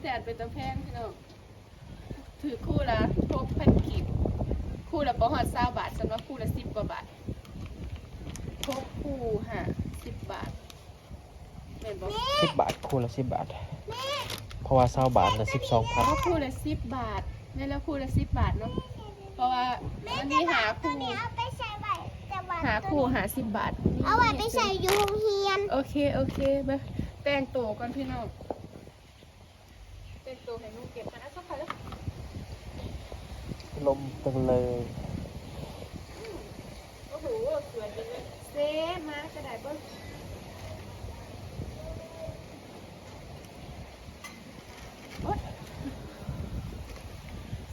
แต่อันเป็นตะแพงพี่น้องถือคู่ละทบพันกีบคู่ละประหอดเศร้าบาทสำหรับคู่ละสิบกว่าบาททบคู่ฮะสิบบาทเห็นบอกสิบบาทคู่ละสิบบาท เพราะว่าเศร้าบาทละสิบสองพันก็คู่ละสิบบาทนี่แล้วคู่ละสิบบาทเนาะเพราะว่าอันนี้หาตัวคู่นี้เอาไปใส่ไว้แต่ว่าหาคู่หาสิบบาท เอาไว้ไปใส่อยูโรงเรียน โอเค โอเคมาแต่งตัวก่อนพี่น้อง แต่งตัวให้ลูกเก็บนะสักพักแล้วลมตึงเลยโอ้โหสวยจังเลยเซมากระดาษเบิ้งโอ๊ย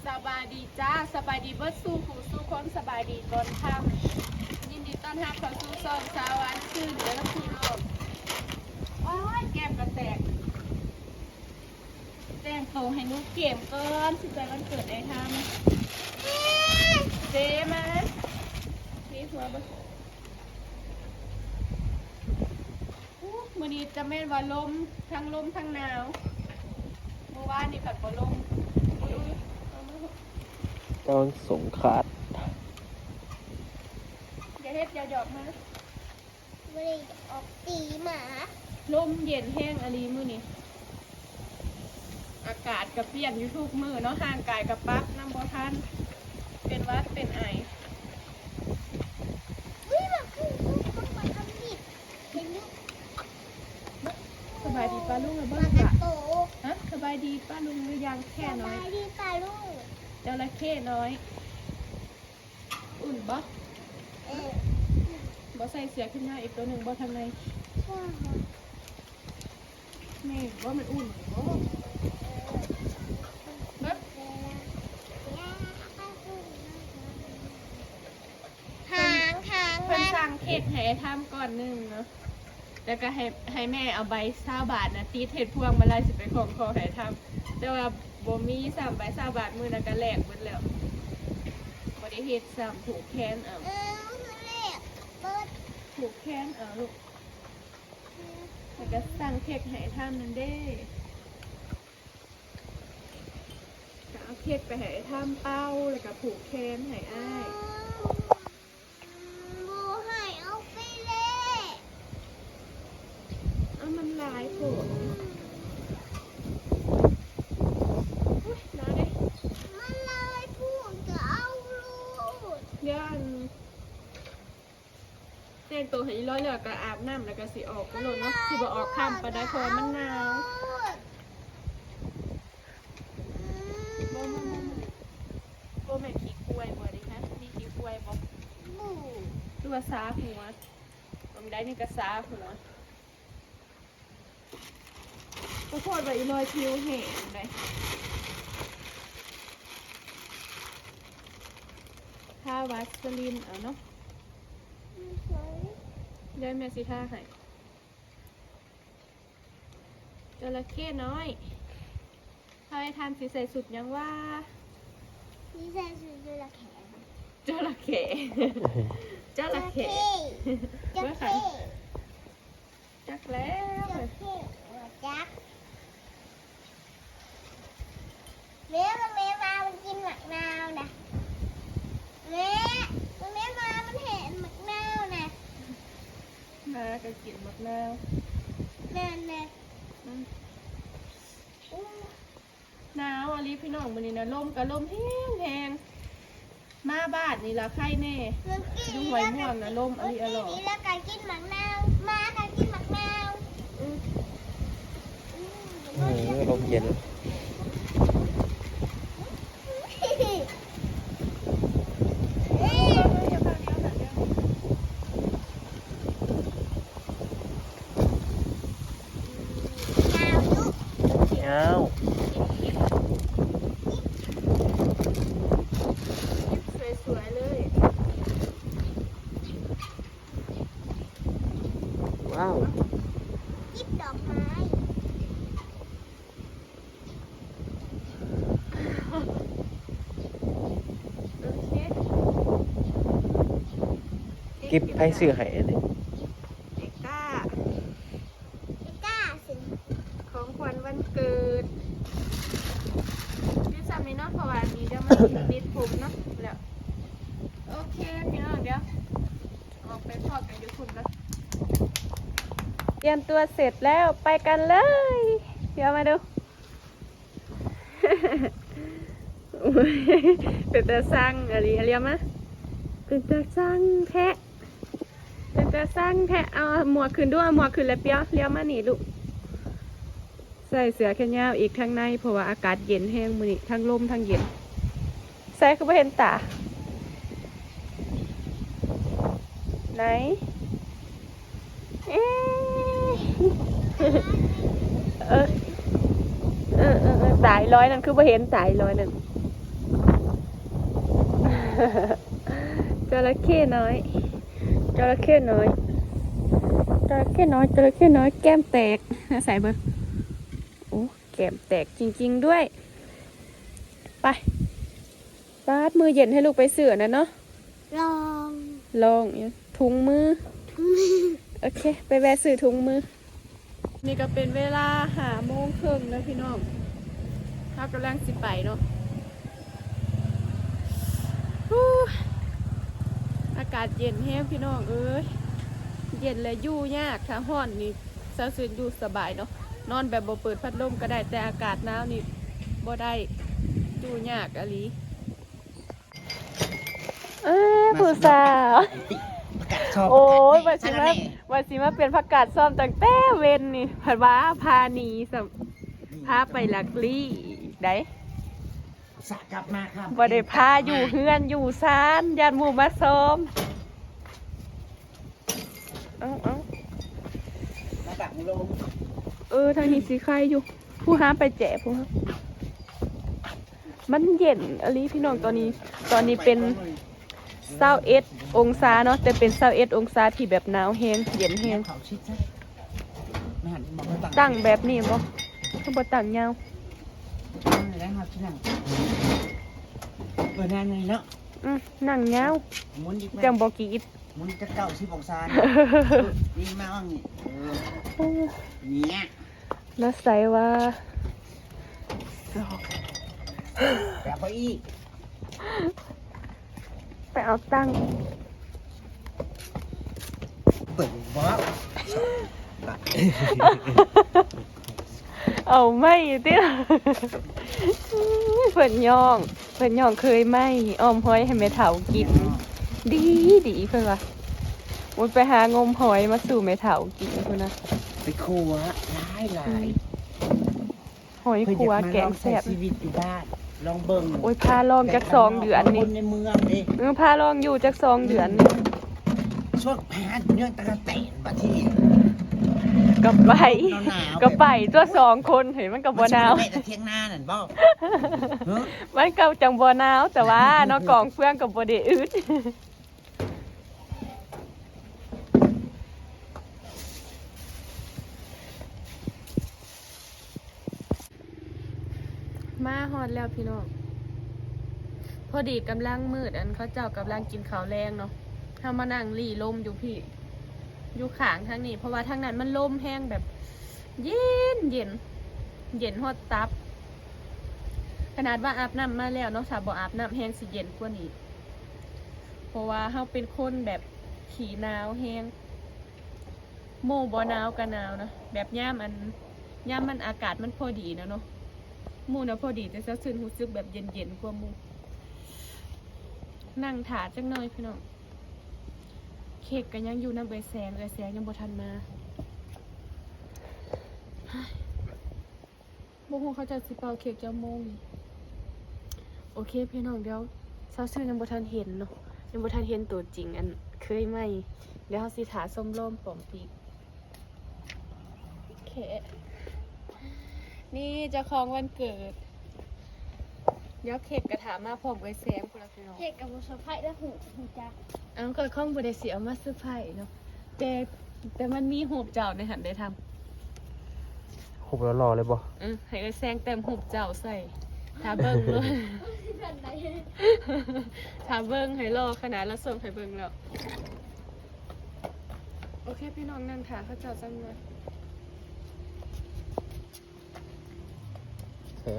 สบายดีจ้าสบายดีเบิร์ดสู้ผู้สู้คนสบายดีตอนค่ำยินดีต้อนรับเข้าสู่ซองสาวันชื่อเหนือพี่น้องโอ้ยแก้มกระแตกแต่งตัวให้นุกเก็บเกินสิไปวันเกิดได้ทำเจมานี่หัวเบิ้งอู้มื่อนี้จะแม่นว่าลมทั้งลมทั้งหนาวเมื่อวานนี่ผัดก็ลมอุ๊ยอุ๊ยเอามาเถอะกำลังสงขาดอย่าเฮ็ดอย่าหยอกมาไม่ได้ออกตีหมาลมเย็นแห้งอะลีมื้อนี้ อากาศกับเปลี่ยนอยู่ทุกมื้อเนาะห่างกายกับปักน้ำบ่ทันเป็นหวัดเป็นไอวิ่งมาคือต้องมาทำผิดเป็นลูกสบายดีป้าลุงหรือบ้ามางกระล่ะโตฮะสบายดีป้าลุงหรือยังแค่สน้อบายยดีป่าลูกจระเข้น้อย อุ่นบ่เออบ่ใส่เสื้อขึ้นมาอีกตัวหนึ่งบ่ทางในว้าวแม่ว่ามันอุ่นบ่เบิด หางหาง เพิ่นมันสั่งเค้กให้ทำก่อนหนึ่งเนาะแล้วก็ให้ให้แม่เอาใบซาบาทนะตีเห็ดพวงมาลายสิไปของคอให้ทำแต่ว่าบ่มีสามใบซาบาทมือนั้นก็แลกหมดแล้วบ่ได้เฮ็ดซ้ำผูกแขนเอาเออคือเลขเปิดผูกแขนเอาลูกแล้วก็สั่งเค้กให้ทำนั่นเด้ก็เอาเค้กไปให้ทำเป้าแล้วก็ผูกแขนให้อ้าย บูให้เอาไปเลย เอามันหลายโผดอุ้ยน้าเด้ มันเลยพูดจะเอาลูก ย่านแต่งตัวให้ ร้อยแล้วก็อาบน้ำแล้วก็สิออกก็โลดเนาะสิบ่ออกค่ำปะได้เพราะว่ามันหนาวบ่บ่บ่บ่แม่นขี้กล้วยบ่ดิคะนี่ขี้กล้วยบ่ตัวาซาหัวผมได้นี่ก็ซาหัวก็โคตรว่าอีลอยผิวแห้งเลยถ้าวัสลินเอาเนาะ เดี๋ยวแม่สิท่าให้จระเข้น้อยถ้าให้ทำสิใส่สุดยังว่านี่ใส่สุดละแขนจระเข้จระเข้จะเท่จักแล้วจะเท่หัวจักแม่มันแม่มามันกินหมักนาวนะแม่มันแม่มามันเห็นหมักนาวนะ มาก็กินหมดแล้วนั่นนะอืมอู้หนาวอะลิพี่น้องวันนี้นะลมกับลมแห้งแห้งมาบ้านนี่ละไข่แน่มันกินดูไว้ม่วงนะล่มอันนี้อร่อยมันกินแล้วก็กินหมักนาวมาก็กินหมักนาวอืมอืมเออลมเย็น เอ้ย เดี๋ยวเดี๋ยวเดี๋ยวเดี๋ยว นาวยุ เอ้าว สวยๆเลย ว้าว ยิบดอกไม้ โอเค กิบไพ่ซื้อให้อันนี้เด็กก้าไอ้ก้าสิของควัญวันเกิดนี่จำนี้เนาะเพราะว่านี้เดี๋ยวมาติดผมเนาะแล้วโอเคพี่น้องเดี๋ยวออกไปพอกันอยู่คุณนะเตรียมตัวเสร็จแล้วไปกันเลย เดี๋ยวมาดูเป็นตาสั่งอะไรเรียกมาเป็นตาสั่งแทะ เป็นตางแทะเอาหมวกขึ้นด้วยหมวกขึ้นแล้วเปียวเรียวมาหนีลูกใส่เสื้อแขนยาวอีกทางในเพราะว่าอากาศเย็นแห้งมือนี้ทั้งลมทั้งเย็น ใส่ก็ไม่เห็นตาไหนเออเออเออเออสายร้อยนั่นคือไม่เห็นสายร้อยนั่นจระเข้น้อย จระเข้น้อยจระเข้น้อยจระเข้น้อยแก้มแตกน่าใส่เบอร์โอ้แก้มแตกจริง ๆด้วย ไปปาดมือเย็นให้ลูกไปเสือนะเนาะลองลองเนี่ยถุงมือโอเค ไปแวะซื้อถุงมือ นี่ก็เป็นเวลาหาโมงครึ่งแล้วพี่น้องถ้ากำลังสิไปเนาะฮู้ อากาศเย็นแห้งพี่น้องเอ้ยเย็นและอยู่ยากถ้าห้อนนี่เซาซึนอยู่สบายเนาะนอนแบบบ่เปิดพัดลมก็ได้แต่อากาศหนาวนี่บ่ได้อยู่ยากอะลีเอ้ยผู้สาวประกาศชอบโอ้ยปวัระนสิกาศมานี่วันสิมาเป็นผักกาดซ้อมตั้งแต่เว้นนี่ผัดว่าพาหนีสัมพาไปลักลี่ได้ สะกลับมาครับบ่ได้พาอยู่เฮือนอยู่ซานยานหมู่มาซ้อมเอ้าเอ้ามาดักลงเออทางนี้สิใครอยู่ ผู้หาไปแจกผู้หามันเย็นอลีพี่น้องตอนนี้ตอนนี้เป็นเศร้าเอ็ดองศาเนาะแต่เป็นเศร้าเอ็ดองศาที่แบบหนาวแฮงเย็นแฮเฮียงเขาชิดใช่ไม่หันมองตั้งแบบนี้บ่คือบ่ตั้งยาว ตั้งแล้วครับที่นั่งเออนั่นไงเนาะอืมนั่งยาวหมุนอีกไหมจังบอกกรีดหมุนจะเก้าสิบองศาดีมากนี่เออเนี่ยแล้วใส่ว่าแบบไปอีกไปเอาตั้งเปิดบอส เอาไม่ติเพิ่นย่องเพิ่นย่องเคยไหมอ้อมหอยให้แม่เฒ่ากิน ดีดีเพิ่นว่ามันไปหางมหอยมาสู่แม่เฒ่ากินเพิ่นนะไปครัวร้ายหลายหอยเพื่อขัวอยากมาแกลงองใช้แซ่บชีวิตอยู่บ้านลองเบิ่งโอ้ยพาลองจักสองเดือนนี่คนในเมืองนี่เออพาลองอยู่จักสองเดือนนี่ช่วงแพ้เรื่องตะกะเตนบัดที่ ก็ไป หนาวๆก็ไปตัวสองคนเห็นมันก็บ่หนาวแม่ตะเทียงหน้านั่นบ่เฮ้ยมันก็จังบ่หนาวแต่ว่าเนอกกองเพื่อนกับบ่ได้อึดมาฮอดแล้วพี่น้องพอดีกำลังมืดอันเขาเจ้ากำลังกินข้าวแรงเนาะเฮามานั่งรี่ลมอยู่พี่ อยู่ขางทางนี้ เพราะว่าทางนั้นมันลมแห้งแบบ เย็นเย็น เย็นฮอดตับ ขนาดว่าอาบน้ำมาแล้วเนาะถ้าบ่อาบน้ำแห้งสิเย็นกว่านี้เพราะว่าเฮาเป็นคนแบบขี้หนาวแห้งโมบ่หนาวก็หนาวนะแบบย่ามอันย่ามมันอากาศมันพอดีนะเนาะมูนะพอดีแต่ซะซึนรู้สึกแบบเย็นๆกว่ามูนั่งถาจังหน่อยพี่น้อง เค้กก็ยังอยู่น้ำใบแสงใบแสงยังบ่ทันมาเฮ้ยบ่ฮู้เขาจะสิเป่าเค้กจังโมงโอเคพี่น้องเดี๋ยวเช้าซื่อยังบ่ทันเห็นเนาะยังบ่ทันเห็นตัวจริงอันเคยไหมเดี๋ยวเฮาสิถาส้มโล่มปอมปีกโอเค นี่จ้าของวันเกิด ดี๋ยวเค้กกระถามาพร้อมกับแซมพุ่นละพี่น้องเด็กกับบุษไพและหูหูจักอันก็ข้องบ่ได้สิเอามาเซอร์ไพรส์เนาะแต่แต่มันมีหูบเจ้าในหันได้ทำหุบแล้วรอเลยบ่อือให้ไอ้แซงเต็มหูบเจ้าใส่ถ้าเบิ่งเลยถามเบิ้งให้รอขนาดแล้วส่งให้เบิ้งแล้ว โอเคพี่น้องนั่งถาเขาเจ้าจังเลย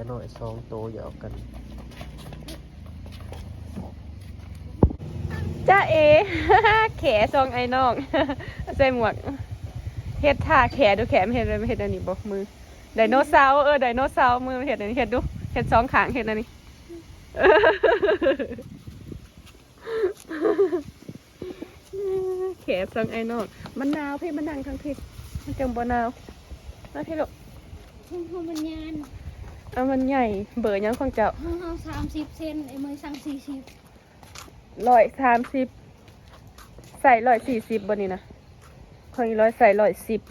หน่อยสองโตวหยอกกัน จ้าเอ แขซองไอ้น้อง ใส่หมวก เฮ็ดท่าแขดูแขมนเฮ็ดอะไรไม่เฮ็ดอันนี้บ่มือ ไดโนเสาร์เออไดโนเสาร์มือเฮ็ดอันนี้เฮ็ดดูเฮ็ดสองขางเฮ็ดอันนี้แขซองไอ้น้องมันหนาวพี่มันนั่งทั้งพี่มันจังบ่หนาวมาพี่ลูกห้องห้องมันยานเอามันใหญ่ เบอร์หยังของเจ้าห้องห้องสามสิบเซนไอ้มือสั่งสี่สิบ ร้อยสามสิบใส่ร้อยสี่สิบบนนี้นะของอีร้อยใส่ร้อยสิบ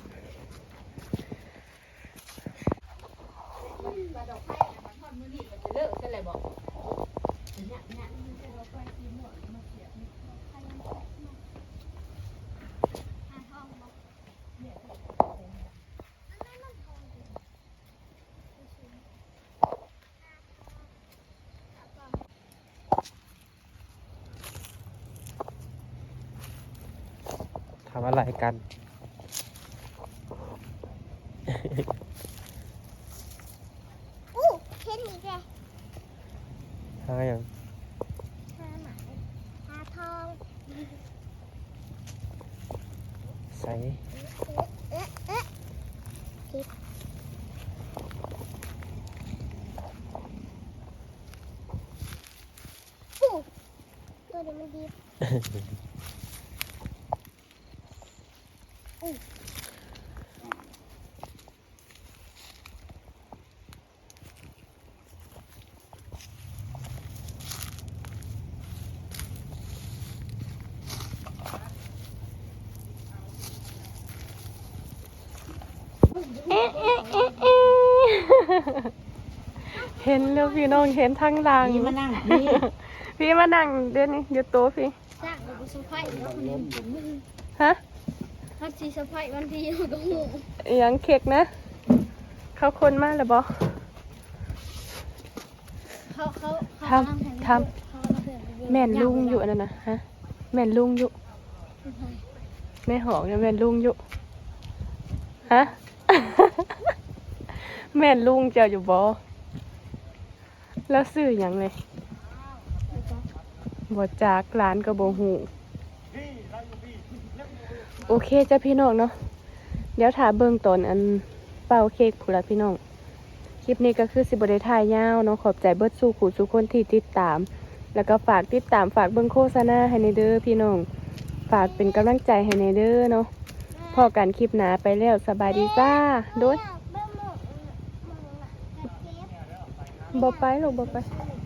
ำอะไรกัน อู้เห็นอีกเลยหาอย่างหาหมาหาทองใส่เอ๊ะเอ๊ะทิปอู้ตัวนี้มันดี เอ๊ะเอ๊ะเอ๊ะเอ๊ะ เห็นแล้วพี่น้องเห็นทั้งหลังนี่มานั่งนี่พี่มานั่งเดี๋ยวนี้เดี๋ยวโตะพี่สร้างระบบสะพายแล้วคนนี้ผมมึงฮะฮัตซีสะพายวันที่เราก็หูอหยังเค้กนะ เขาคนมากเลยบอเขาเขาทำทำแม่นลุงอยู่อันนั้นนะฮะแม่นลุงอยู่แม่หอกเนี่ยแม่นลุงอยู่ฮะแม่นลุงเจ้าอยู่บอ แล้วซื้อหยังเลยบอจากร้านก็บหูโอเคจ้ะพี่น้องเนาะเดี๋ยวถาเบิ่งตอนอันเป่าเค้กผู้ละพี่น้อง คลิปนี้ก็คือสิบได้ถ่ายยาวเนาะขอบใจเบิดสู่ขู่สู่คนที่ติดตาม แล้วก็ฝากติดตามฝากเบิ่งโฆษณาให้ในเด้อพี่น้อง ฝากเป็นกำลังใจให้ในเด้อเนาะพอกันคลิปหนาไปแล้วสบายดีจ้าโดย เบิ่ง